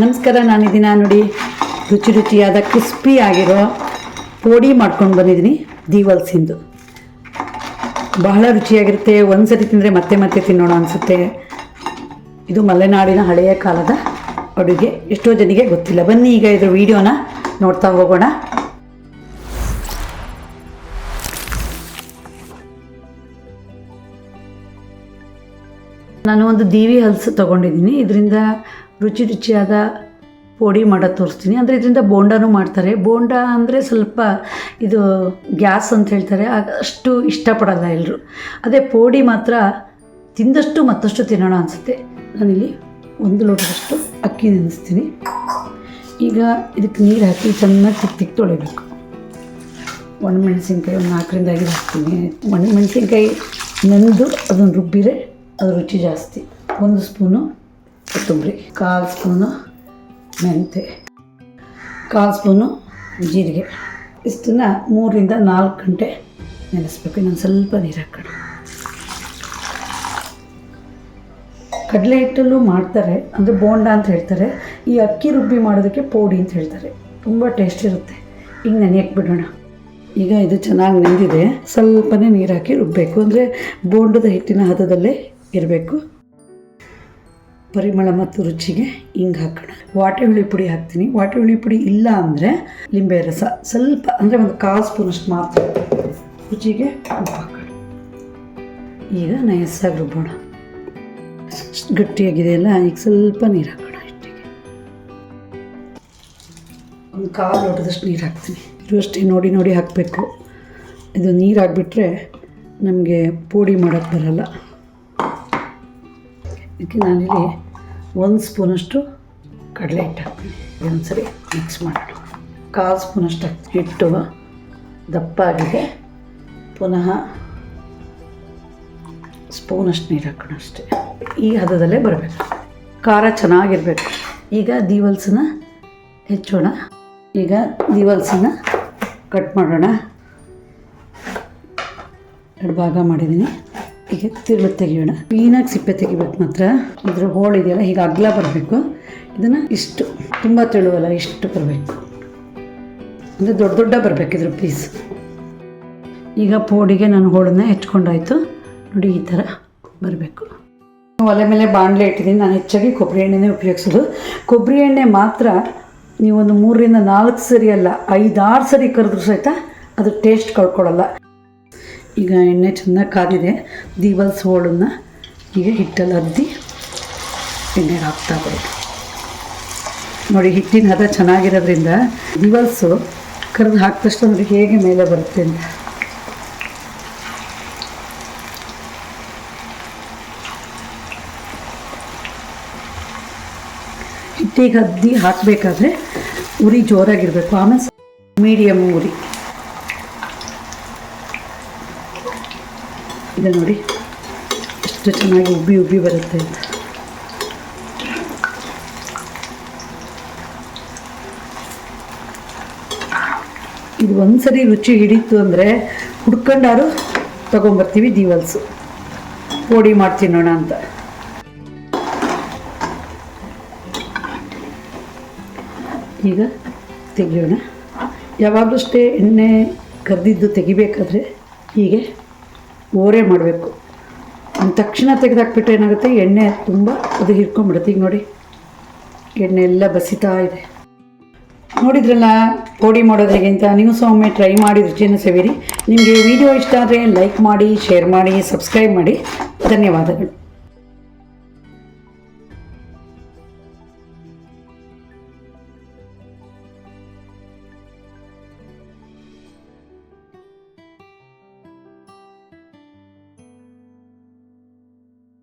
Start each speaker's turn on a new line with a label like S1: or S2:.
S1: ನಮಸ್ಕಾರ, ನಾನು ಇದನ್ನ ನೋಡಿ. ರುಚಿ ರುಚಿಯಾದ ಕ್ರಿಸ್ಪಿ ಆಗಿರೋ ಪೋಡಿ ಮಾಡ್ಕೊಂಡು ಬಂದಿದ್ದೀನಿ, ದೀವಲ್ಸಿಂದು. ಬಹಳ ರುಚಿಯಾಗಿರುತ್ತೆ ಒಂದು ಸರಿ ತಿಂದರೆ ಮತ್ತೆ ಮತ್ತೆ ತಿನ್ನೋಣ ಅನಿಸುತ್ತೆ. ಇದು ಮಲೆನಾಡಿನ ಹಳೆಯ ಕಾಲದ ಅಡುಗೆ. ಎಷ್ಟೋ ಜನಿಗೆ ಗೊತ್ತಿಲ್ಲ. ಬನ್ನಿ ಈಗ ಇದ್ರ ವಿಡಿಯೋನ ನೋಡ್ತಾ ಹೋಗೋಣ. ನಾನು ಒಂದು ದೀವಿ ಹಲ್ಸು ತೊಗೊಂಡಿದ್ದೀನಿ. ಇದರಿಂದ ರುಚಿ ರುಚಿಯಾದ ಪೋಡಿ ಮಾಡೋದು ತೋರಿಸ್ತೀನಿ. ಅಂದರೆ ಇದರಿಂದ ಬೋಂಡನೂ ಮಾಡ್ತಾರೆ. ಬೋಂಡ ಅಂದರೆ ಸ್ವಲ್ಪ ಇದು ಗ್ಯಾಸ್ ಅಂತ ಹೇಳ್ತಾರೆ. ಅಷ್ಟು ಇಷ್ಟಪಡಲ್ಲ ಎಲ್ಲರೂ ಅದೇ ಪೋಡಿ ಮಾತ್ರ ತಿಂದಷ್ಟು ಮತ್ತಷ್ಟು ತಿನ್ನೋಣ ಅನಿಸುತ್ತೆ. ನಾನಿಲ್ಲಿ ಒಂದು ಲೋಟದಷ್ಟು ಅಕ್ಕಿ ನೆನೆಸ್ತೀನಿ. ಈಗ ಇದಕ್ಕೆ ನೀರು ಹಾಕಿ ಚೆನ್ನಾಗಿ ತಿಕ್ ತಿಕ್ ತೊಳಿಬೇಕು. ಒಣಮೆಣಸಿನ್ಕಾಯಿ ಒಂದು ನಾಲ್ಕರಿಂದ ಐದು ಹಾಕ್ತೀನಿ. ಒಣಮೆಣಸಿನ್ಕಾಯಿ ನೆನೆದು ಅದನ್ನು ರುಬ್ಬಿರೆ ಅದು ರುಚಿ ಜಾಸ್ತಿ. ಒಂದು ಸ್ಪೂನು ಕೊತ್ತಂಬರಿ, ಕಾಲು ಸ್ಪೂನು ಮೆಂತೆ, ಕಾಲು ಸ್ಪೂನು ಜೀರಿಗೆ. ಇಷ್ಟನ್ನು ಮೂರರಿಂದ ನಾಲ್ಕು ಗಂಟೆ ನೆನೆಸ್ಬೇಕು. ಇನ್ನೊಂದು ಸ್ವಲ್ಪ ನೀರು ಹಾಕೋಣ. ಕಡಲೆ ಹಿಟ್ಟಲ್ಲೂ ಮಾಡ್ತಾರೆ, ಅಂದರೆ ಬೋಂಡ ಅಂತ ಹೇಳ್ತಾರೆ. ಈ ಅಕ್ಕಿ ರುಬ್ಬಿ ಮಾಡೋದಕ್ಕೆ ಪೋಡಿ ಅಂತ ಹೇಳ್ತಾರೆ. ತುಂಬ ಟೇಸ್ಟ್ ಇರುತ್ತೆ. ಈಗ ನೆನೆಯಕ್ಕೆ ಬಿಡೋಣ. ಈಗ ಇದು ಚೆನ್ನಾಗಿ ನೆಂದಿದೆ. ಸ್ವಲ್ಪನೇ ನೀರು ಹಾಕಿ ರುಬ್ಬಬೇಕು ಅಂದರೆ ಬೋಂಡದ ಹಿಟ್ಟಿನ ಹದದಲ್ಲೇ ಇರಬೇಕು. ಪರಿಮಳ ಮತ್ತು ರುಚಿಗೆ ಹಿಂಗೆ ಹಾಕೋಣ. ವಾಟೆ ಹುಳಿ ಪುಡಿ ಹಾಕ್ತೀನಿ. ವಾಟೆ ಹುಳಿ ಪುಡಿ ಇಲ್ಲ ಅಂದರೆ ಲಿಂಬೆ ರಸ ಸ್ವಲ್ಪ ಅಂದರೆ ಒಂದು ಕಾಲು ಸ್ಪೂನಷ್ಟು ಮಾತ್ರ ರುಚಿಗೆ ಹಾಕೋಣ. ಈಗ ನಯಸ್ಸಾಗಿ ರುಬ್ಬೋಣ. ಗಟ್ಟಿಯಾಗಿದೆಯಲ್ಲ ಈಗ ಸ್ವಲ್ಪ ನೀರು ಹಾಕೋಣ ಹಿಟ್ಟಿಗೆ ಒಂದು ಕಾಲು ಲೋಟದಷ್ಟು ನೀರು ಹಾಕ್ತೀನಿ. ಇರುವಷ್ಟೇ ನೋಡಿ ನೋಡಿ ಹಾಕಬೇಕು. ಇದು ನೀರು ನಮಗೆ ಪುಡಿ ಮಾಡೋಕ್ಕೆ ಬರಲ್ಲ. ಇದಕ್ಕೆ ನಾನಿಲ್ಲಿ ಒಂದು ಸ್ಪೂನಷ್ಟು ಕಡಲೆ ಹಿಟ್ಟು. ಹಾಕ್ತೀನಿ ಒಂದು ಸರಿ ಮಿಕ್ಸ್ ಮಾಡೋಣ. ಕಾಲು ಸ್ಪೂನಷ್ಟು ಹಿಟ್ಟು ದಪ್ಪ ಆಗಿದೆ. ಪುನಃ ಸ್ಪೂನಷ್ಟು ನೀರು ಹಾಕೋಣ ಅಷ್ಟೇ. ಈ ಹದದಲ್ಲೇ ಬರಬೇಕು. ಖಾರ ಚೆನ್ನಾಗಿರಬೇಕು. ಈಗ ದೀವಲ್ಸನ್ನ ಹೆಚ್ಚೋಣ. ಈಗ ದೀವಲ್ಸನ್ನ ಕಟ್ ಮಾಡೋಣ. ಎರಡು ಭಾಗ ಮಾಡಿದ್ದೀನಿ. ಈಗ ತಿರುಳು ತೆಗಿಯೋಣ. ಕ್ಲೀನಾಗಿ ಸಿಪ್ಪೆ ತೆಗಿಬೇಕು ಮಾತ್ರ. ಇದ್ರ ಹೋಳು ಇದೆಯಲ್ಲ, ಹೀಗೆ ಅಗ್ಲ ಬರಬೇಕು. ಇದನ್ನು ಇಷ್ಟು, ತುಂಬ ತೆಳುವಲ್ಲ, ಇಷ್ಟು ಬರಬೇಕು. ಅಂದರೆ ದೊಡ್ಡ ದೊಡ್ಡ ಬರಬೇಕು ಇದ್ರ ಪೀಸ್ ಈಗ ಪೋಡಿಗೆ ನಾನು ಹೋಳನ್ನ ಹೆಚ್ಕೊಂಡಾಯ್ತು. ನೋಡಿ ಈ ಥರ ಬರಬೇಕು. ಒಲೆ ಮೇಲೆ ಬಾಣಲೆ ಇಟ್ಟಿದ್ದೀನಿ. ನಾನು ಹೆಚ್ಚಾಗಿ ಕೊಬ್ಬರಿ ಎಣ್ಣೆನೇ ಉಪಯೋಗಿಸೋದು. ಕೊಬ್ಬರಿ ಎಣ್ಣೆ ಮಾತ್ರ ನೀವೊಂದು ಮೂರರಿಂದ ನಾಲ್ಕು ಸರಿ ಅಲ್ಲ, ಐದಾರು ಸರಿ ಕರೆದ್ರೂ ಸಹಿತ ಅದು ಟೇಸ್ಟ್ ಕಳ್ಕೊಳ್ಳಲ್ಲ. ಈಗ ಎಣ್ಣೆ ಚೆನ್ನಾಗಿ ಕಾದಿದೆ. ದೀವಲ್ಸ್ ಹೋಳನ್ನು ಈಗ ಹಿಟ್ಟಲ್ಲಿ ಅದ್ದಿ ಎಣ್ಣೆಗೆ ಹಾಕ್ತಾ ಬರೋದು. ನೋಡಿ, ಹಿಟ್ಟಿನ ಹದ ಚೆನ್ನಾಗಿರೋದ್ರಿಂದ ದಿವಲ್ಸು ಕರೆದು ಹಾಕಿದಷ್ಟು ಅಂದರೆ ಹೇಗೆ ಮೇಲೆ ಬರುತ್ತೆ ಅಂತ. ಹಿಟ್ಟಿಗೆ ಹದ್ದಿ ಹಾಕಬೇಕಾದ್ರೆ ಉರಿ ಜೋರಾಗಿರಬೇಕು. ಆಮೇಲೆ ಮೀಡಿಯಮ್ ಉರಿ. ಇದೆ ನೋಡಿ. ಎಷ್ಟು ಚೆನ್ನಾಗಿ ಉಬ್ಬಿ ಉಬ್ಬಿ ಬರುತ್ತೆ ಅಂತ. ಇದು ಒಂದ್ಸರಿ ರುಚಿ ಹಿಡಿತು ಅಂದರೆ ಹುಡ್ಕೊಂಡಾರು ತೊಗೊಂಬರ್ತೀವಿ ದೀವಲ್ಸು. ಪೋಡಿ ಮಾಡಿ ತಿನ್ನೋಣ ಅಂತ. ಈಗ ತೆಗಿಯೋಣ. ಯಾವಾಗಲೂ ಅಷ್ಟೇ ಎಣ್ಣೆ ಕರೆದಿದ್ದು ತೆಗಿಬೇಕಾದ್ರೆ ಹೀಗೆ ಓರೆ ಮಾಡಬೇಕು. ಅಂದ ತಕ್ಷಣ ತೆಗೆದಾಕ್ಬಿಟ್ರೆ ಏನಾಗುತ್ತೆ? ಎಣ್ಣೆ ತುಂಬ ಅದು ಹಿಡ್ಕೊಂಬಿಡುತ್ತೆ ಈಗ ನೋಡಿ, ಎಣ್ಣೆ ಎಲ್ಲ ಬಸಿತಾ ಇದೆ. ನೋಡಿದ್ರಲ್ಲ, ಪೋಡಿ ಮಾಡೋದು ಹೇಗೆ ಅಂತ? ನೀವು ಸಹ ಒಮ್ಮೆ ಟ್ರೈ ಮಾಡಿ ರುಚಿಯನ್ನು ಸವಿರಿ ನಿಮಗೆ ವಿಡಿಯೋ ಇಷ್ಟ ಆದರೆ ಲೈಕ್ ಮಾಡಿ, ಶೇರ್ ಮಾಡಿ, ಸಬ್ಸ್ಕ್ರೈಬ್ ಮಾಡಿ. ಧನ್ಯವಾದಗಳು.